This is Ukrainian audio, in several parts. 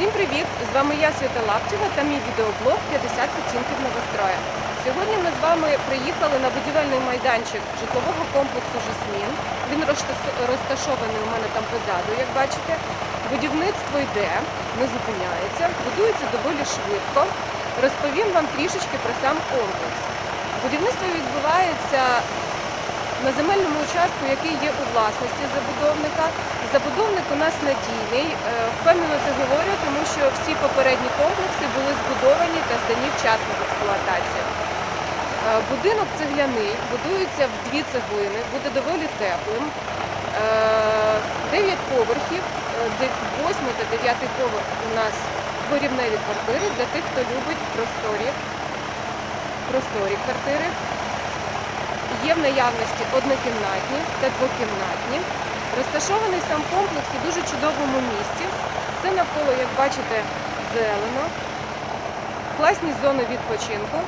Всім привіт! З вами я Свята Лаптєва та мій відеоблог 50 відтінків новостроя. Сьогодні ми з вами приїхали на будівельний майданчик житлового комплексу Жасмін. Він розташований у мене там позаду, як бачите. Будівництво йде, не зупиняється, будується доволі швидко. Розповім вам трішечки про сам комплекс. Будівництво відбувається на земельному участку, який є у власності забудовника. Забудовник у нас надійний. Е, Впевнено це говорю, що всі попередні комплекси були збудовані та здані вчасно в експлуатацію. Е, Будинок цегляний, будується в дві цеглини, буде доволі теплим. Е, Дев'ять поверхів, е, восьмий та дев'ятий поверх у нас дворівневі квартири для тих, хто любить просторі, просторі квартири. Є в наявності однокімнатні та двокімнатні. Розташований сам комплекс у дуже чудовому місці. Навколо, як бачите, зелено. Класні зони відпочинку.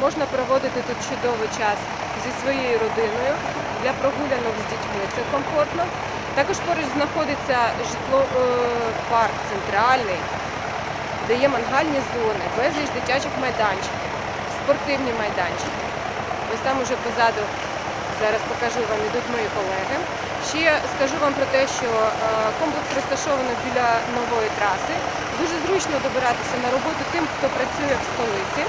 Можна проводити тут чудовий час зі своєю родиною. Для прогулянок з дітьми це комфортно. Також поруч знаходиться житло е, парк центральний, де є мангальні зони, безліч дитячих майданчиків, спортивні майданчики. Ось там уже позаду зараз покажу вам ідуть мої колеги. Ще скажу вам про те, що е, комплекс розташований біля нової траси. Дуже зручно добиратися на роботу тим, хто працює в столиці.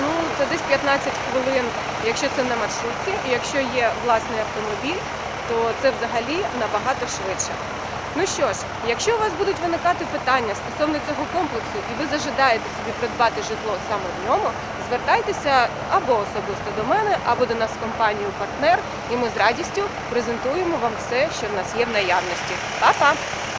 Ну, це десь 15 хвилин, якщо це на маршрутці, і якщо є власний автомобіль, то це взагалі набагато швидше. Ну що ж, якщо у вас будуть виникати питання стосовно цього комплексу і ви зажидаєте собі придбати житло саме в ньому, звертайтеся або особисто до мене, або до нас в компанію партнер, і ми з радістю презентуємо вам все, що в нас є в наявності. Па-па!